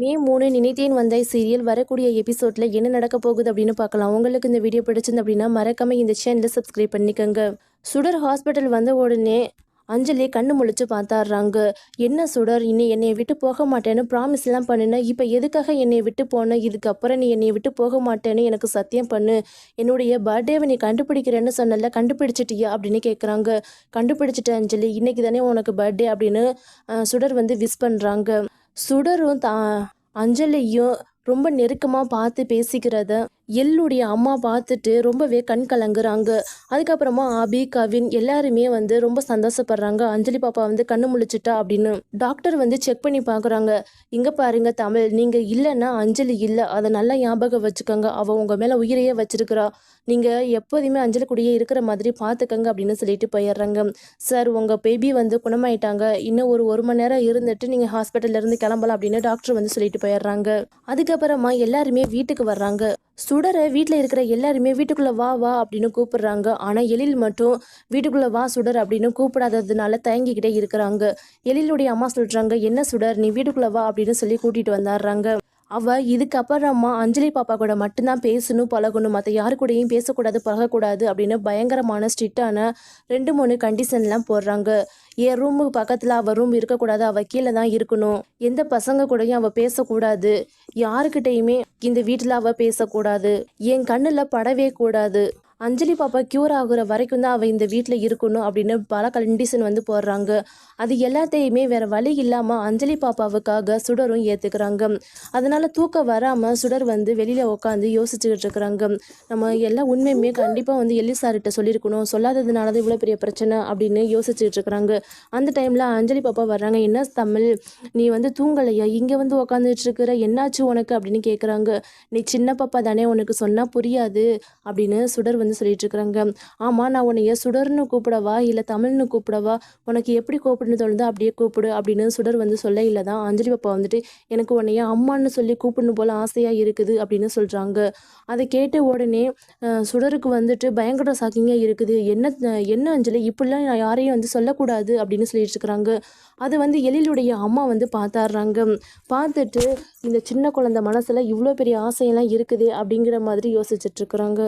மே மூணு நினைத்தேன் வந்தாய் சீரியல் வரக்கூடிய எபிசோட்ல என்ன நடக்க போகுது அப்படின்னு பார்க்கலாம். உங்களுக்கு இந்த வீடியோ பிடிச்சிருந்து அப்படின்னா மறக்காம இந்த சேனலை சப்ஸ்கிரைப் பண்ணிக்கோங்க. சுடர் ஹாஸ்பிட்டல் வந்த உடனே அஞ்சலி கண்ணு முழிச்சு பார்த்தாடுறாங்க. என்ன சுடர்? இனி என்னை விட்டு போக மாட்டேன்னு ப்ராமிஸ் எல்லாம் பண்ணுன. இப்போ எதுக்காக என்னை விட்டு போன? இதுக்கப்புறம் நீ என்னை விட்டு போக மாட்டேன்னு எனக்கு சத்தியம் பண்ணு. என்னுடைய பர்த்டேவை நீ கண்டுபிடிக்கிறேன்னு சொன்னல கண்டுபிடிச்சிட்டியா அப்படின்னு கேட்குறாங்க கண்டுபிடிச்சிட்டேன் அஞ்சலி இன்னைக்கு தானே உனக்கு பர்த்டே அப்படின்னு சுடர் வந்து விஷ் பண்ணுறாங்க சுடரும் தா அஞ்சலியும் ரொம்ப நெருக்கமாக பார்த்து பேசிக்கிறத எல்லுடைய அம்மா பார்த்துட்டு ரொம்பவே கண் கலங்குறாங்க. அதுக்கப்புறமா அபி கவின் எல்லாருமே வந்து ரொம்ப சந்தோஷப்படுறாங்க. அஞ்சலி பாப்பா வந்து கண்ணு முழிச்சிட்டா அப்படின்னு டாக்டர் வந்து செக் பண்ணி பார்க்குறாங்க. இங்கே பாருங்க தமிழ் நீங்கள் இல்லைன்னா அஞ்சலி இல்லை. அதை நல்லா ஞாபகம் வச்சுக்கோங்க. அவள் உங்கள் மேலே உயிரையே வச்சிருக்கிறா. நீங்கள் எப்போதுமே அஞ்சலி கூடயே இருக்கிற மாதிரி பார்த்துக்கங்க அப்படின்னு சொல்லிட்டு போயிடுறாங்க. சார் உங்கள் பேபி வந்து குணமாயிட்டாங்க. இன்னும் ஒரு ஒரு மணி நேரம் இருந்துட்டு நீங்கள் ஹாஸ்பிட்டல்லேருந்து கிளம்பலாம் அப்படின்னு டாக்டர் வந்து சொல்லிட்டு போயிடுறாங்க. அதுக்கப்புறமா எல்லாருமே வீட்டுக்கு வர்றாங்க. சுடரை வீட்டில் இருக்கிற எல்லாருமே வீட்டுக்குள்ளே வா வா அப்படின்னு கூப்பிடுறாங்க. ஆனால் எழில் மட்டும் வீட்டுக்குள்ளே வா சுடர் அப்படின்னு கூப்பிடாததுனால தயங்கிக்கிட்டே இருக்கிறாங்க. எழிலுடைய அம்மா சொல்கிறாங்க என்ன சுடர்? நீ வீட்டுக்குள்ளே வா அப்படின்னு சொல்லி கூட்டிகிட்டு வந்துடுறாங்க. அவள் இதுக்கப்புறமா அஞ்சலி பாப்பா கூட மட்டும்தான் பேசணும் பழகணும். மற்ற யாரு கூடயும் பேசக்கூடாது பழகக்கூடாது அப்படின்னு பயங்கரமான ஸ்ட்ரிக்டான ரெண்டு மூணு கண்டிஷன்லாம் போடுறாங்க. என் ரூமுக்கு பக்கத்தில் அவள் ரூம் இருக்கக்கூடாது அவள் கீழே தான் இருக்கணும். எந்த பசங்க கூடயும் அவள் பேசக்கூடாது. யாருக்கிட்டேயுமே இந்த வீட்டில் அவள் பேசக்கூடாது. என் கண்ணில் படவே கூடாது. அஞ்சலி பாப்பா க்யூர் ஆகுற வரைக்கும் தான் அவள் இந்த வீட்டில் இருக்கணும் அப்படின்னு பல கண்டிஷன் வந்து போடுறாங்க. அது எல்லாத்தையுமே வேறு வழி இல்லாமல் அஞ்சலி பாப்பாவுக்காக சுடரும் ஏற்றுக்கிறாங்க அதனால் தூக்கம் வராமல் சுடர் வந்து வெளியில் உட்காந்து யோசிச்சுக்கிட்டு இருக்கிறாங்க. நம்ம எல்லா உண்மையுமே கண்டிப்பாக வந்து எல்லி சார்கிட்ட சொல்லியிருக்கணும். சொல்லாததுனால தான் இவ்வளோ பெரிய பிரச்சனை அப்படின்னு யோசிச்சுட்டு இருக்கிறாங்க. அந்த டைமில் அஞ்சலி பாப்பா வர்றாங்க. என்ன தமிழ் நீ வந்து தூங்கலையா? இங்கே வந்து உக்காந்துட்டு இருக்கிற. என்னாச்சு உனக்கு அப்படின்னு கேட்குறாங்க நீ சின்ன பாப்பா தானே உனக்கு சொன்னால் புரியாது அப்படின்னு சுடர் வந்து சொல்லிட்டு இருக்கிறாங்க ஆமாம் நான் உன்னைய சுடர்னு கூப்பிடவா? இல்லை தமிழ்னு கூப்பிடவா? உனக்கு எப்படி கூப்பிடுன்னு தோணுதோ அப்படியே கூப்பிடு அப்படின்னு சுடர் வந்து சொல்ல இல்லை தான் அஞ்சலி பாப்பா வந்துட்டு எனக்கு உன்னைய அம்மான்னு சொல்லி கூப்பிடணும் போல ஆசையாக இருக்குது அப்படின்னு சொல்கிறாங்க அதை கேட்ட உடனே சுடருக்கு வந்துட்டு பயங்கர சாக்கிங்காக இருக்குது. என்ன என்ன அஞ்சலி? இப்படிலாம் நான் யாரையும் வந்து சொல்லக்கூடாது அப்படின்னு சொல்லிட்டு இருக்கிறாங்க அது வந்து எழிலுடைய அம்மா வந்து பார்த்தாடுறாங்க பார்த்துட்டு இந்த சின்ன குழந்தை மனசில் இவ்வளோ பெரிய ஆசையெல்லாம் இருக்குது அப்படிங்கிற மாதிரி யோசிச்சுட்டு இருக்கிறாங்க.